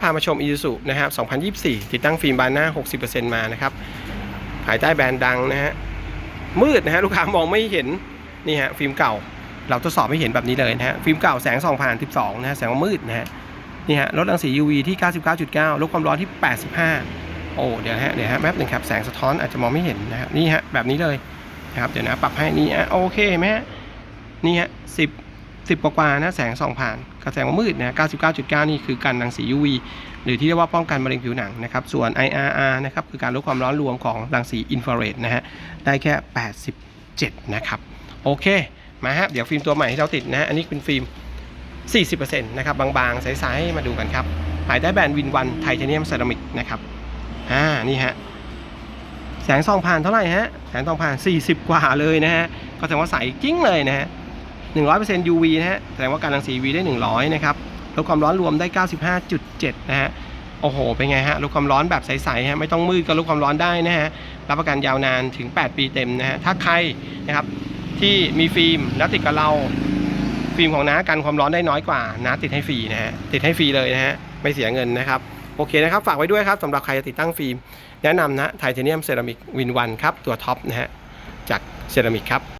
พามาชม Isuzu นะครับ 2024 ติดตั้งฟิล์มบานหน้า 60%มานะครับ ภายใต้แบรนด์ดังนะฮะ มืดนะฮะ ลูกค้ามองไม่เห็น นี่ฮะ ฟิล์มเก่า เราทดสอบให้เห็นแบบนี้เลยนะฮะ ฟิล์มเก่าแสงส่องผ่าน 12 นะฮะ แสงมืดนะฮะ นี่ฮะ ลดรังสี UV ที่ 99.9 ลดความร้อนที่ 85 โอ้ เดี๋ยวฮะ เดี๋ยวฮะ แป๊บหนึ่งครับ แสงสะท้อนอาจจะมองไม่เห็นนะครับนี่ฮะ แบบนี้เลยนะครับ เดี๋ยวนะ ปรับให้ นี่อะโอเคไหมฮะ นี่ฮะ 10 10กว่านะแสงส่องผ่านกับแสงมืดนะ99.9 นี่คือการรังสี UV หรือที่เรียกว่าป้องกันมะเร็งผิวหนังนะครับ ส่วน IRR นะครับคือการลดความร้อนรวมของรังสีอินฟราเรดนะฮะ ได้แค่ 87 นะครับ โอเค มาฮะ เดี๋ยวฟิล์มตัวใหม่ที่เราติดนะฮะอันนี้เป็นฟิล์ม 40%นะครับ บางๆ ใสๆ มาดูกันครับ ภายใต้แบรนด์วินวันไทเทเนียมเซรามิกนะครับ อ่า นี่ฮะ แสงส่องผ่านเท่าไหร่ฮะ แสงส่องผ่าน 40 กว่าเลยนะฮะ ก็แสดงว่าใสกิ้งเลยนะฮะ 100% UV นะฮะแสดงว่าการรังสี UV ได้ 100 นะครับลดความร้อนรวมได้ 95.7 นะฮะโอ้โห เป็นไงฮะลดความร้อนแบบใสๆฮะไม่ต้องมืดก็ลดความร้อนได้นะฮะรับประกันยาวนานถึง 8 ปีเต็มนะฮะถ้าใครนะครับที่มีฟิล์มแล้วติดกับเราฟิล์มของน้ากันความร้อนได้น้อยกว่าน้าติดให้ฟรีนะฮะติดให้ฟรีเลยนะฮะไม่เสียเงินนะครับโอเคนะครับฝากไว้ด้วยครับสำหรับใครจะติดตั้งฟิล์มแนะนำนะไทเทเนียมเซรามิกวินวันครับตัวท็อปนะฮะจากเซรามิกครับ